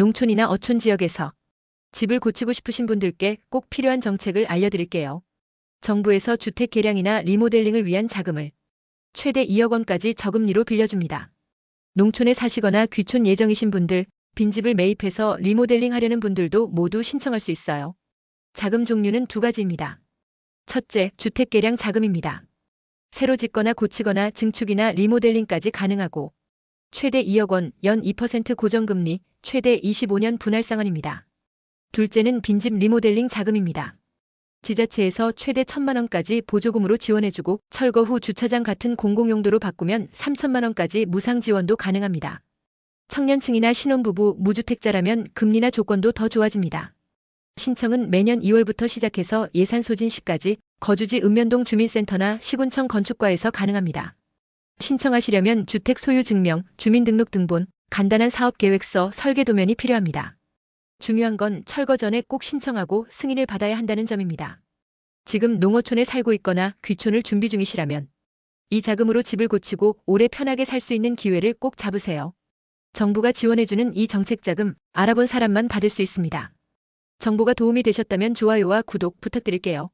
농촌이나 어촌 지역에서 집을 고치고 싶으신 분들께 꼭 필요한 정책을 알려드릴게요. 정부에서 주택 개량이나 리모델링을 위한 자금을 최대 2억 원까지 저금리로 빌려줍니다. 농촌에 사시거나 귀촌 예정이신 분들, 빈집을 매입해서 리모델링 하려는 분들도 모두 신청할 수 있어요. 자금 종류는 두 가지입니다. 첫째, 주택 개량 자금입니다. 새로 짓거나 고치거나 증축이나 리모델링까지 가능하고 최대 2억 원, 연 2% 고정금리, 최대 25년 분할 상환입니다. 둘째는 빈집 리모델링 자금입니다. 지자체에서 최대 1천만 원까지 보조금으로 지원해주고 철거 후 주차장 같은 공공용도로 바꾸면 3천만 원까지 무상 지원도 가능합니다. 청년층이나 신혼부부, 무주택자라면 금리나 조건도 더 좋아집니다. 신청은 매년 2월부터 시작해서 예산 소진 시까지 거주지 읍면동 주민센터나 시군청 건축과에서 가능합니다. 신청하시려면 주택 소유 증명, 주민등록등본, 간단한 사업계획서, 설계도면이 필요합니다. 중요한 건 철거 전에 꼭 신청하고 승인을 받아야 한다는 점입니다. 지금 농어촌에 살고 있거나 귀촌을 준비 중이시라면 이 자금으로 집을 고치고 오래 편하게 살 수 있는 기회를 꼭 잡으세요. 정부가 지원해주는 이 정책 자금 알아본 사람만 받을 수 있습니다. 정보가 도움이 되셨다면 좋아요와 구독 부탁드릴게요.